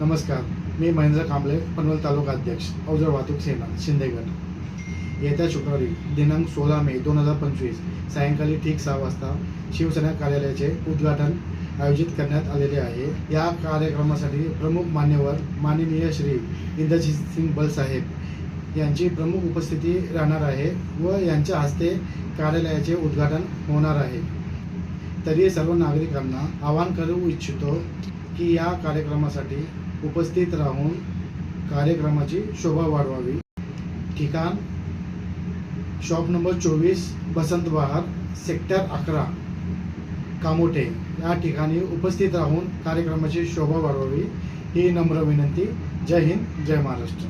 नमस्कार मी महेंद्र कांबळे पनवेल तालुका अध्यक्ष अवजड वाहतूक सेना शिंदेगड. येत्या शुक्रवारी दिनांक सोळा मे दोन हजार पंचवीस सायंकाळी ठीक सहा वाजता शिवसेना कार्यालयाचे उद्घाटन आयोजित करण्यात आलेले आहे. या कार्यक्रमासाठी प्रमुख मान्यवर माननीय श्री इंद्रजित सिंग बलसाहेब यांची प्रमुख उपस्थिती राहणार आहे व यांच्या हस्ते कार्यालयाचे उद्घाटन होणार आहे. तरी सर्व नागरिकांना आवाहन करू इच्छितो की या कार्यक्रमासाठी उपस्थित राहून कार्यक्रमाची शोभा वाढवावी. ठिकाण. शॉप नंबर चोवीस बसंत बहार सेक्टर अकरा. कामोटे या ठिकाणी उपस्थित राहून कार्यक्रमाची शोभा वाढवावी. ही नम्र विनंती. जय हिंद जय महाराष्ट्र.